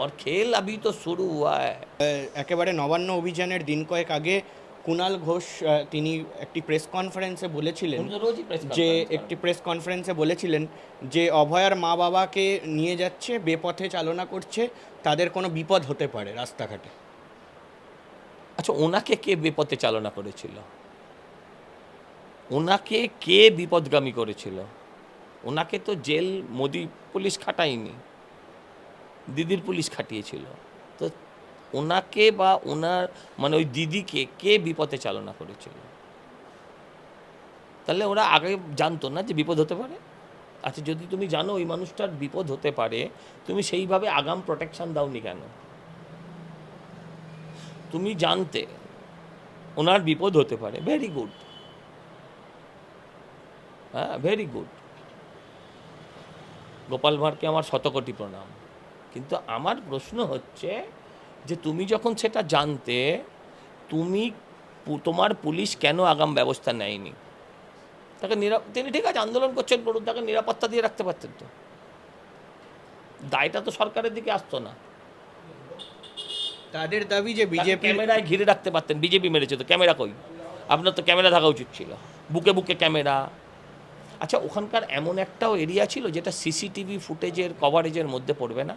और खेल अभी तो शुरू हुआ है একেবারে নবান্ন অভিযানের দিন কয়েক আগে কুণাল ঘোষ আহ, তিনি একটি প্রেস কনফারেন্সে বলেছিলেন উনি তো রোজই press যে conference করেন। একটি প্রেস কনফারেন্সে বলেছিলেন যে অভয়ার মা বাবাকে নিয়ে যাচ্ছে বেপথে চালনা করছে তাদের কোনো বিপদ হতে পারে রাস্তাঘাটে আচ্ছা ওনাকে কে বিপথে চালনা করেছিল ওনাকে কে বিপদগামী করেছিল ওনাকে তো জেল মোদি পুলিশ খাটায়নি দিদির পুলিশ খাটিয়েছিল। তো ওনাকে বা ওনার মানে ওই দিদিকে কে বিপদে চালনা করেছিল? তাহলে ওরা আগে জানতো না যে বিপদ হতে পারে? আচ্ছা যদি তুমি জানো ওই মানুষটার বিপদ হতে পারে, তুমি সেইভাবে আগাম প্রোটেকশন দাওনি কেন? তুমি জানতে ওনার বিপদ হতে পারে। ভেরি গুড হ্যাঁ ভেরি গুড গোপাল ভাঁড়কে আমার শতকোটি প্রণাম। কিন্তু আমার প্রশ্ন হচ্ছে যে তুমি যখন সেটা জানতে তুমি তোমার পুলিশ কেন আগাম ব্যবস্থা নেয়নি? তাকে নিরা তিনি ঠিক আছে আন্দোলন করছেন করুন তাকে নিরাপত্তা দিয়ে রাখতে পারতেন তো। দায়টা তো সরকারের দিকে আসতো না। তাদের দাবি যে বিজেপি বিজেপি ক্যামেরায় ঘিরে রাখতে পারতেন বিজেপি মেরেছে তো ক্যামেরা কই? আপনার তো ক্যামেরা থাকা উচিত ছিল বুকে বুকে ক্যামেরা। আচ্ছা ওখানকার এমন একটাও এরিয়া ছিল যেটা সিসিটিভি ফুটেজের কভারেজের মধ্যে পড়বে না?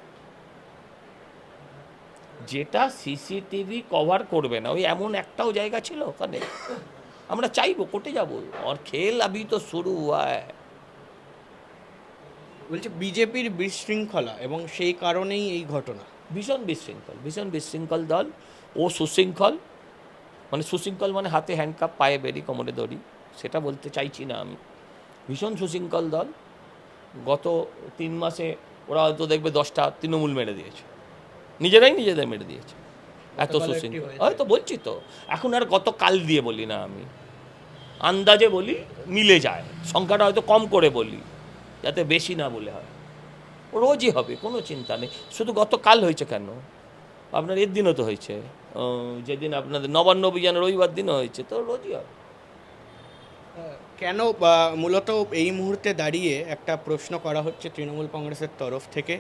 যেটা সিসিটিভি কভার করবে না ওই এমন একটাও জায়গা ছিল ওখানে। আমরা চাইব কোটে যাব। আর খেল আবি তো শুরু হুয়া। বলছে বিজেপির বিশৃঙ্খলা এবং সেই কারণেই এই ঘটনা। ভীষণ বিশৃঙ্খল ভীষণ বিশৃঙ্খল দল। ও সুশৃঙ্খল মানে সুশৃঙ্খল মানে হাতে হ্যান্ডকাপ পায়ে বেরি কোমরে দড়ি সেটা বলতে চাইছি না আমি। ভীষণ সুশৃঙ্খল দল। গত তিন মাসে ওরা হয়তো দেখবে দশটা তৃণমূল মেরে দিয়েছে। নিজেরাই নিজেদের মেরে দিয়েছে। এত হয়েছে। হয়তো বলছি তো এখন আর গত কাল দিয়ে বলি না আমি। আন্দাজে বলি মিলে যায়। সংখ্যাটা হয়তো কম করে বলি যাতে বেশি না বলে হয়। রোজই হবে কোনো চিন্তা নেই। শুধু গতকাল হয়েছে কেন? আপনার এর দিনও তো হয়েছে। যেদিন আপনাদের নবান্ন অভিযান রবিবার দিনও হয়েছে তো রোজই হবে। কেন মূলত এই মুহূর্তে দাঁড়িয়ে একটা প্রশ্ন করা হচ্ছে তৃণমূল কংগ্রেসের তরফ থেকে।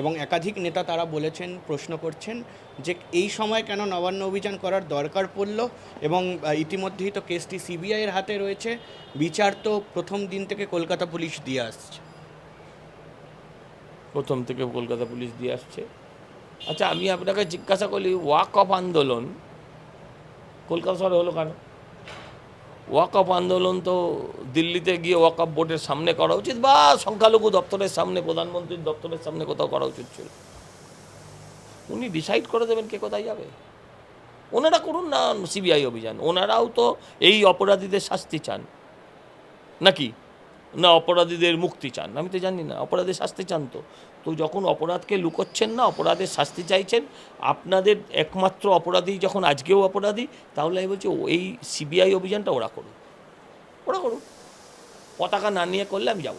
এবং একাধিক নেতা তারা বলেছেন, প্রশ্ন করছেন যে এই সময় কেন নবান্ন অভিযান করার দরকার পড়ল এবং ইতিমধ্যেই তো কেসটি সিবিআইয়ের হাতে রয়েছে। বিচার তো প্রথম দিন থেকে কলকাতা পুলিশ দিয়ে আসছে। প্রথম থেকে কলকাতা পুলিশ দিয়ে আসছে। আচ্ছা আমি আপনাকে জিজ্ঞাসা করি ওয়াক অফ আন্দোলন কলকাতা শহরে হলো কেন? ওয়াক অফ আন্দোলন তো দিল্লিতে গিয়ে ওয়াকফ বোর্ডের সামনে করা উচিত বা সংখ্যালঘু দপ্তরের সামনে, প্রধানমন্ত্রীর দপ্তরের সামনে কোথাও করা উচিত ছিল। উনি ডিসাইড করে দেবেন কে কোথায় যাবে। ওনারা করুন না সিবিআই অভিযান। ওনারাও তো এই অপরাধীদের শাস্তি চান। নাকি? না অপরাধীদের মুক্তি চান। আমি তো জানি না অপরাধের শাস্তি চান তো। তো যখন অপরাধকে লুকোচ্ছেন না অপরাধের শাস্তি চাইছেন আপনাদের একমাত্র অপরাধী যখন আজকেও অপরাধী তাহলে আমি বলছি এই সিবিআই অভিযানটা ওরা করুক। ওরা করুক। পতাকা না নিয়ে করলে আমি যাব।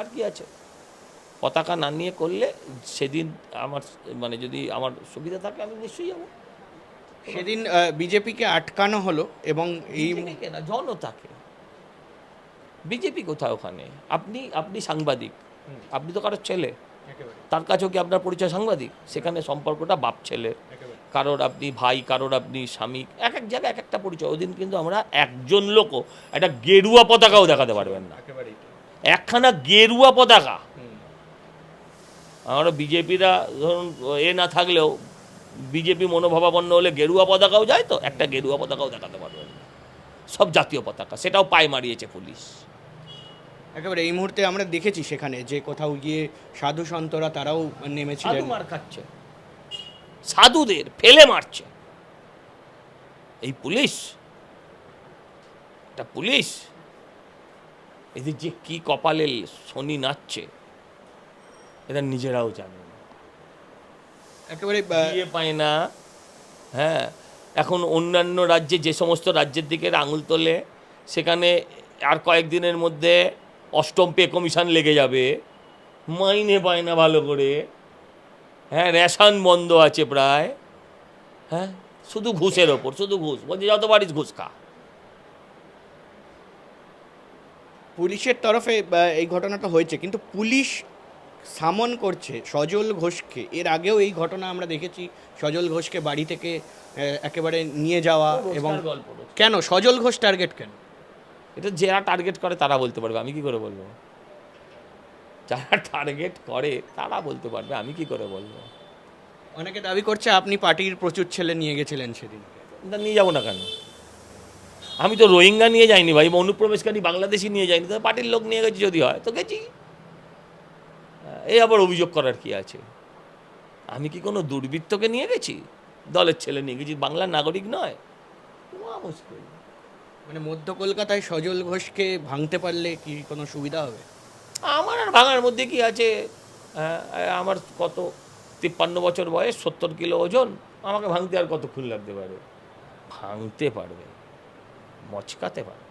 আর কি আছে? পতাকা না নিয়ে করলে সেদিন আমার মানে যদি আমার সুবিধা থাকে আমি নিশ্চয়ই যাব। সেদিন বিজেপিকে আটকানো হলো এবং এই জনতাকে। বিজেপি কোথায় ওখানে? আপনি আপনি সাংবাদিক। আপনি তো কারোর ছেলে। তার কাছেও কি আপনার পরিচয় সাংবাদিক? সেখানে সম্পর্কটা বাপ ছেলে। কারোর আপনি ভাই কারোর আপনি স্বামী এক এক জায়গায় এক একটা পরিচয়। ওদিন কিন্তু আমরা একজন লোকও একটা গেরুয়া পতাকাও দেখাতে পারবেন না। একখানা গেরুয়া পতাকা। আমরা বিজেপিরা ধরুন এ না থাকলেও বিজেপি মনোভাবাপন্ন হলে গেরুয়া পতাকাও যায় তো? একটা গেরুয়া পতাকাও দেখাতে পারবেন না। সব জাতীয় পতাকা। সেটাও পায়ে মারিয়েছে পুলিশ। একেবারে এই মুহূর্তে আমরা দেখেছি সেখানে যে কোথাও গিয়ে সাধু সন্তরা তারাও নেমেছিলেন। সাধু মার খাচ্ছে। সাধুদের ফেলে মারছে। এই পুলিশ? এটা পুলিশ? এদের যে কি কপালে শনি নাচছে এরা নিজেরাও জানে না। একেবারে বিয়ে পায় না। হ্যাঁ এখন অন্যান্য রাজ্যে যে সমস্ত রাজ্যের দিকে আঙুল তোলে সেখানে আর কয়েকদিনের মধ্যে অষ্টম পে কমিশন লেগে যাবে। মাইনে পায় না ভালো করে। হ্যাঁ রেশন বন্ধ আছে প্রায়। হ্যাঁ শুধু ঘুষের ওপর শুধু ঘুষ। বলছে যত পারিস ঘুষ খা। পুলিশের তরফে এই ঘটনাটা হয়েছে কিন্তু পুলিশ সামন করছে সজল ঘোষকে। এর আগেও এই ঘটনা আমরা দেখেছি সজল ঘোষকে বাড়ি থেকে একেবারে নিয়ে যাওয়া এবং কেন? সজল ঘোষ টার্গেট কেন? এটা যারা টার্গেট করে তারা বলতে পারবে আমি কি করে বলব? যারা টার্গেট করে তারা বলতে পারবে আমি কি করে বলব? অনেকে দাবি করছে আপনি পার্টির প্রচুর ছেলে নিয়ে গেছিলেন সেদিন। নিয়ে যাব না কেন? আমি তো রোহিঙ্গা নিয়ে যাইনি ভাই অনুপ্রবেশকারী বাংলাদেশি নিয়ে যাইনি তো পার্টির লোক নিয়ে গেছি যদি হয় তো গেছি। এই আবার অভিযোগ করার কি আছে? আমি কি কোনো দুর্বৃত্তকে নিয়ে গেছি? দলের ছেলে নিয়ে গেছি বাংলার নাগরিক নয়? মুশকিল। মানে মধ্য কলকাতায় সজল ঘোষকে ভাঙতে পারলে কি কোনো সুবিধা হবে? আমার আর ভাঙার মধ্যে কি আছে? আমার কত তিপ্পান্ন বছর বয়স সত্তর কিলো ওজন আমাকে ভাঙতে আর কতক্ষণ লাগতে পারে? ভাঙতে পারবে মচকাতে পারে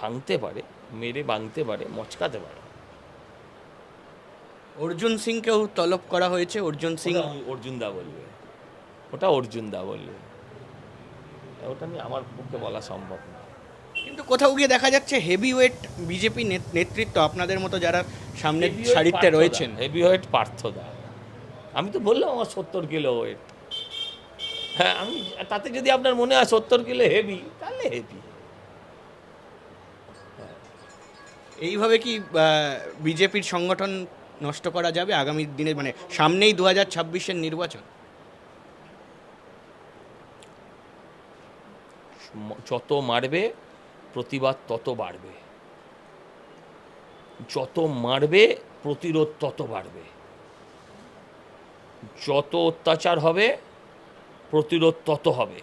ভাঙতে পারে মেরে ভাঙতে পারে মচকাতে পারে। অর্জুন সিংকেও তলব করা হয়েছে অর্জুন সিং অর্জুন দা বলবে। ওটা অর্জুন দা বলবে। ওটা নিয়ে আমার পক্ষে বলা সম্ভব না। কিন্তু কোথাও গিয়ে দেখা যাচ্ছে হেভি ওয়েট বিজেপি নেতৃত্ব আপনাদের মতো যারা সামনের সারিতে রয়েছেন। হেভি ওয়েট পার্থদা। আমি তো বললাম আমার সত্তর কিলো ওয়েট হ্যাঁ আমি তাতে যদি আপনার মনে হয় সত্তর কিলো হেভি তাহলে হেভি এইভাবে কি বিজেপির সংগঠন নষ্ট করা যাবে আগামী দিনে মানে সামনেই দু হাজার ছাব্বিশের নির্বাচন? যত মারবে, প্রতিবাদ তত বাড়বে। যত মারবে, প্রতিরোধ তত বাড়বে। যত অত্যাচার হবে, প্রতিরোধ তত হবে।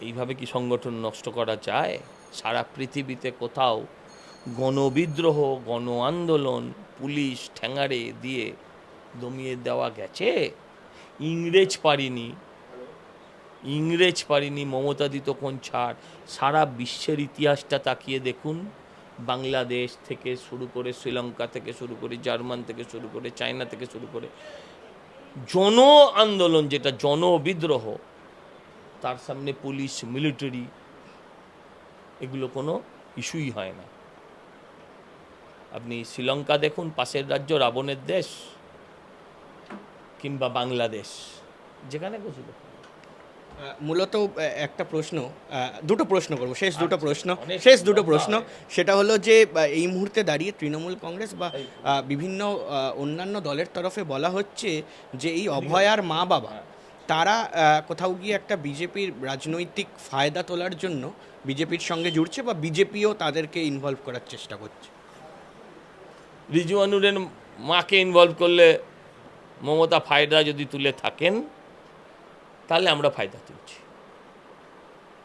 এইভাবে কি সংগঠন নষ্ট করা যায়? সারা পৃথিবীতে কোথাও গণবিদ্রোহ গণ আন্দোলন, পুলিশ ঠ্যাঙাড়ে দিয়ে দমিয়ে দেওয়া গেছে? ইংরেজ পারিনি ইংরেজ পারিনি মমতা দিত কোন ছাড়। সারা বিশ্বের ইতিহাসটা তাকিয়ে দেখুন। বাংলাদেশ থেকে শুরু করে শ্রীলঙ্কা থেকে শুরু করে জার্মান থেকে শুরু করে চায়না থেকে শুরু করে জন আন্দোলন যেটা জন বিদ্রোহ, তার সামনে পুলিশ, মিলিটারি, এগুলো কোনো ইস্যুই হয় না। আপনি শ্রীলঙ্কা দেখুন, পাশের রাজ্য রাবণের দেশ কিংবা বাংলাদেশ, যেখানে খুশি দেখুন। মূলত একটা প্রশ্ন দুটো প্রশ্ন করব। শেষ দুটো আচ্ছা, প্রশ্ন শেষ দুটো প্রশ্ন। সেটা হলো যে এই মুহূর্তে দাঁড়িয়ে তৃণমূল কংগ্রেস বা বিভিন্ন অন্যান্য দলের তরফে বলা হচ্ছে যে এই অভয়ার মা বাবা তারা কোথাও গিয়ে একটা বিজেপির রাজনৈতিক ফায়দা তোলার জন্য বিজেপির সঙ্গে জুড়ছে বা বিজেপিও তাদেরকে ইনভলভ করার চেষ্টা করছে? রিজওয়ানুরের মাকে ইনভলভ করলে মমতা ফায়দা যদি তুলে থাকেন তাহলে আমরা ফায়দা তুলছি।